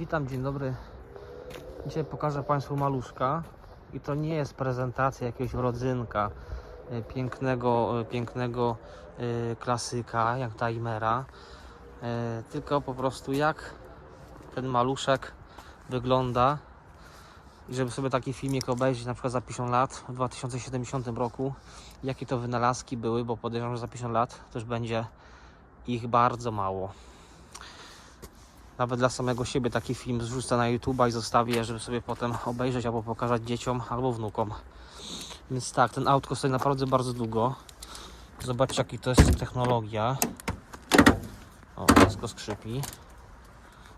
Witam, dzień dobry. Dzisiaj pokażę Państwu maluszka. I to nie jest prezentacja jakiegoś rodzynka e, pięknego, e, pięknego e, klasyka jak Timera, tylko po prostu jak ten maluszek wygląda. I żeby sobie taki filmik obejrzeć na przykład za 50 lat w 2070 roku jakie to wynalazki były, bo podejrzewam, że za 50 lat też będzie ich bardzo mało nawet dla samego siebie taki film zrzucę na YouTube'a i zostawię, żeby sobie potem obejrzeć albo pokazać dzieciom albo wnukom. Więc tak, ten autko stoi naprawdę bardzo długo. Zobaczcie jaki to jest technologia. O, wszystko skrzypi.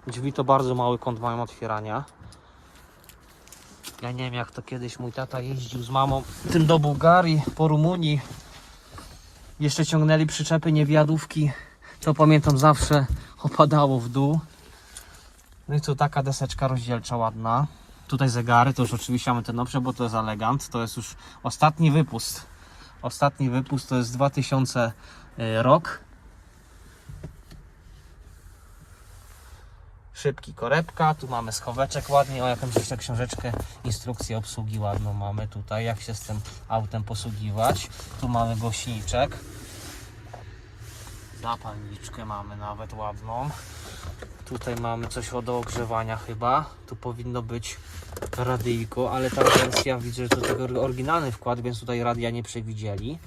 Drzwi to bardzo mały kąt mają otwierania. Ja nie wiem jak to kiedyś mój tata jeździł z mamą tym do Bułgarii, po Rumunii. Jeszcze ciągnęli przyczepy niewiadówki. To pamiętam zawsze opadało w dół. No i tu taka deseczka rozdzielcza ładna. Tutaj zegary, to już oczywiście mamy te nowsze, bo to jest elegant. To jest już ostatni wypust. Ostatni wypust to jest 2000 rok. Szybki korebka, tu mamy schoweczek ładnie, o jakąś jeszcze książeczkę, instrukcję obsługi ładną mamy tutaj, jak się z tym autem posługiwać. Tu mamy głośniczek. Zapalniczkę mamy nawet ładną. Tutaj mamy coś do ogrzewania chyba. Tu powinno być radyjko, ale ta wersja widzę, że do tego oryginalny wkład, więc tutaj radia nie przewidzieli.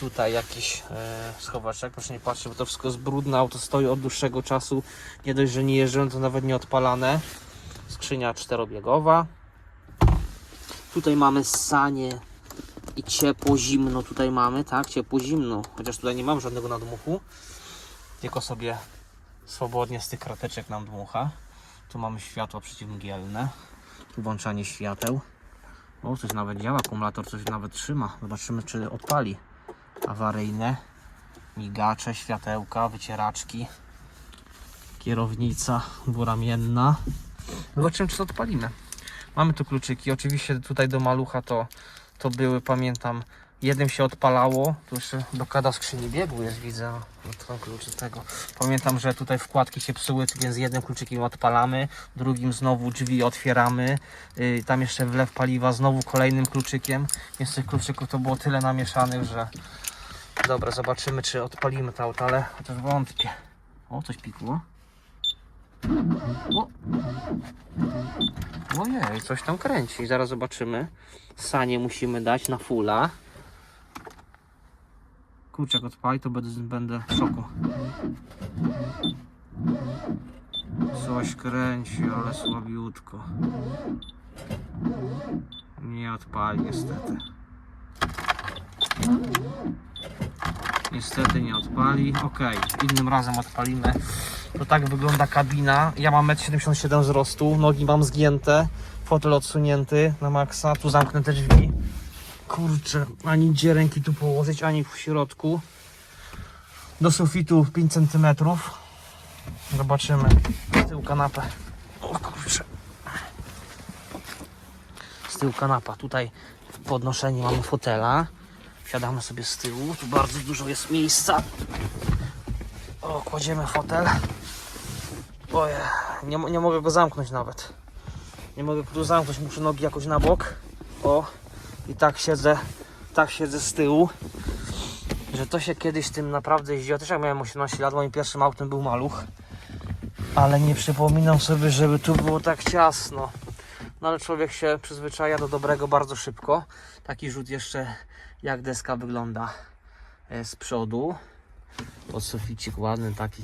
Tutaj jakiś e, schowaczek, proszę nie patrzeć, bo to wszystko jest brudne, auto stoi od dłuższego czasu. Nie dość, że nie jeżdżą, to nawet nie odpalane. Skrzynia czterobiegowa. Tutaj mamy sanie i ciepło, zimno tutaj mamy, tak? Ciepło, zimno. Chociaż tutaj nie mam żadnego nadmuchu. Tylko sobie swobodnie z tych krateczek nam dmucha. Tu mamy światło przeciwmgielne. Tu włączanie świateł. O, coś nawet działa, akumulator coś nawet trzyma. Zobaczymy, czy odpali. Awaryjne. Migacze, światełka, wycieraczki. Kierownica dwuramienna. Zobaczymy, czy to odpalimy. Mamy tu kluczyki. Oczywiście tutaj do malucha to, to były, pamiętam, jednym się odpalało. Tu jeszcze blokada skrzyni biegu jest, widzę. No to klucz tego. Pamiętam, że tutaj wkładki się psuły, więc jednym kluczykiem odpalamy, drugim znowu drzwi otwieramy. Yy, tam jeszcze wlew paliwa, znowu kolejnym kluczykiem. Więc tych kluczyków to było tyle namieszanych, że dobra, zobaczymy, czy odpalimy to auto, ale chociaż wątpię. O, coś pikło. O. Ojej, coś tam kręci. Zaraz zobaczymy. Sanie musimy dać na fulla. Kurczak odpali, to będę, będę w szoku. Coś kręci, ale słabiutko. Nie odpali niestety. Niestety nie odpali. Ok, innym razem odpalimy. To tak wygląda kabina. Ja mam 1,77 m wzrostu, nogi mam zgięte, fotel odsunięty na maksa, tu zamknę te drzwi. Kurczę, ani gdzie ręki tu położyć, ani w środku. Do sufitu 5 cm. Zobaczymy. Z tyłu kanapę. O kurczę. Z tyłu kanapa. Tutaj w podnoszeniu mamy fotela. Siadamy sobie z tyłu. Tu bardzo dużo jest miejsca. O, kładziemy fotel. Oje, nie, nie mogę go zamknąć nawet. Nie mogę go zamknąć, muszę nogi jakoś na bok. O, i tak siedzę, tak siedzę z tyłu. Że to się kiedyś tym naprawdę jeździło. Też jak miałem 18 lat, moim pierwszym autem był maluch. Ale nie przypominam sobie, żeby tu było tak ciasno. No ale człowiek się przyzwyczaja do dobrego bardzo szybko. Taki rzut jeszcze jak deska wygląda e, z przodu. Pod suficik ładny, taki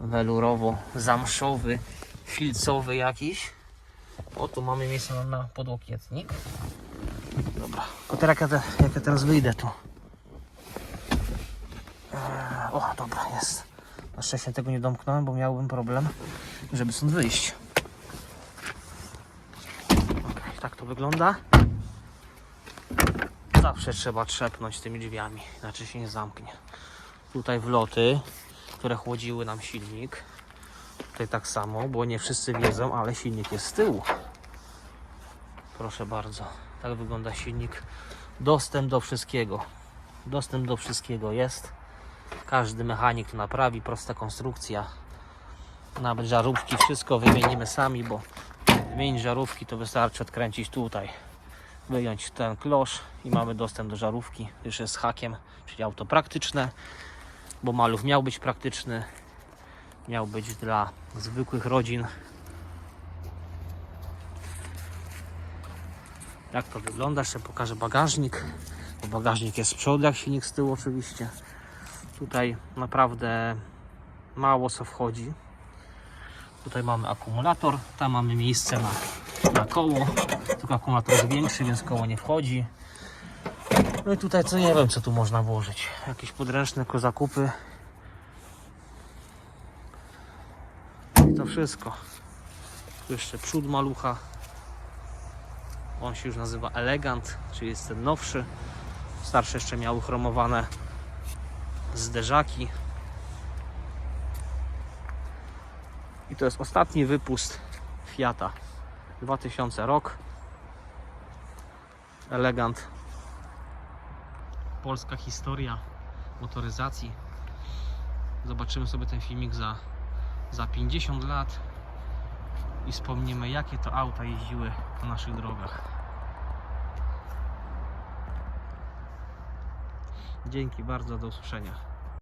welurowo-zamszowy, filcowy jakiś. O, tu mamy miejsce na podłokietnik. Dobra, to teraz jak ja, jak ja teraz wyjdę tu. Eee, o, dobra, jest. Na szczęście tego nie domknąłem, bo miałbym problem, żeby stąd wyjść. Okej, tak to wygląda. Zawsze trzeba trzepnąć tymi drzwiami, inaczej się nie zamknie. Tutaj wloty, które chłodziły nam silnik. Tutaj tak samo, bo nie wszyscy wiedzą, ale silnik jest z tyłu. Proszę bardzo, tak wygląda silnik. Dostęp do wszystkiego. Dostęp do wszystkiego jest. Każdy mechanik to naprawi, prosta konstrukcja. Nawet żarówki, wszystko wymienimy sami, bo wymienić żarówki to wystarczy odkręcić tutaj. Wyjąć ten klosz i mamy dostęp do żarówki. Już jest hakiem, czyli auto praktyczne, bo maluch miał być praktyczny. Miał być dla zwykłych rodzin. Jak to wygląda? Jeszcze pokażę bagażnik. Bo bagażnik jest z przodu, jak silnik z tyłu oczywiście. Tutaj naprawdę mało co wchodzi. Tutaj mamy akumulator, tam mamy miejsce na, na koło. Tylko akumulator jest większy, więc koło nie wchodzi. No i tutaj co nie wiem co tu można włożyć. Jakieś podręczne ko- zakupy. I to wszystko. Tu jeszcze przód malucha. On się już nazywa Elegant, czyli jest ten nowszy. Starsze jeszcze miały chromowane zderzaki. I to jest ostatni wypust Fiata 2000 rok. Elegant. Polska historia motoryzacji. Zobaczymy sobie ten filmik za, za 50 lat i wspomnimy jakie to auta jeździły po naszych drogach. Dzięki bardzo, do usłyszenia.